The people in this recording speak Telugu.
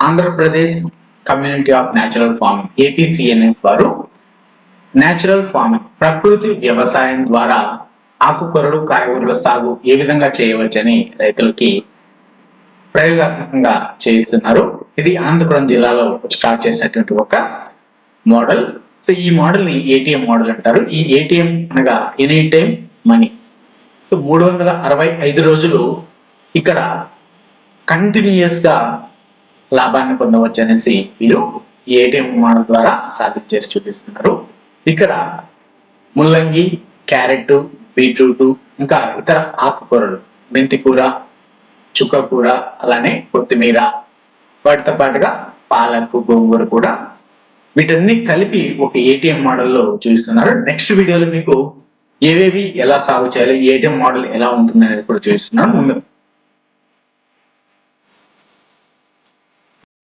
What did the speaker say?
Andhra Pradesh community of natural farming APCNF వారు న్యాచురల్ ఫార్మింగ్ ప్రకృతి వ్యవసాయం ద్వారా ఆకుకూరలు కాయగూరల సాగు ఏ విధంగా చేయవచ్చని రైతులకి ప్రయోగాత్మకంగా చేయిస్తున్నారు. ఇది అనంతపురం జిల్లాలో స్టార్ట్ చేసినటువంటి ఒక మోడల్. సో ఈ మోడల్ని ఏటీఎం మోడల్ అంటారు. ఈ ఏటీఎం అనగా ఎనీ టైం మనీ. సో మూడు వందల అరవై ఐదు రోజులు ఇక్కడ కంటిన్యూస్గా లాభాన్ని పొందవచ్చు అనేసి వీరు ఈ ఏటీఎం మోడల్ ద్వారా సాధించేసి చూపిస్తున్నారు. ఇక్కడ ముల్లంగి క్యారెట్ బీట్రూట్ ఇంకా ఇతర ఆకుకూరలు మెంతి కూర చుక్కకూర అలానే కొత్తిమీర వాటితో పాటుగా పాలకు గోంగూర కూడా వీటన్ని కలిపి ఒక ఏటీఎం మోడల్లో చూపిస్తున్నారు. నెక్స్ట్ వీడియోలో మీకు ఏవేవి ఎలా సాగు చేయాలి ఏటీఎం మోడల్ ఎలా ఉంటుంది అనేది కూడా చూపిస్తున్నారు ముందు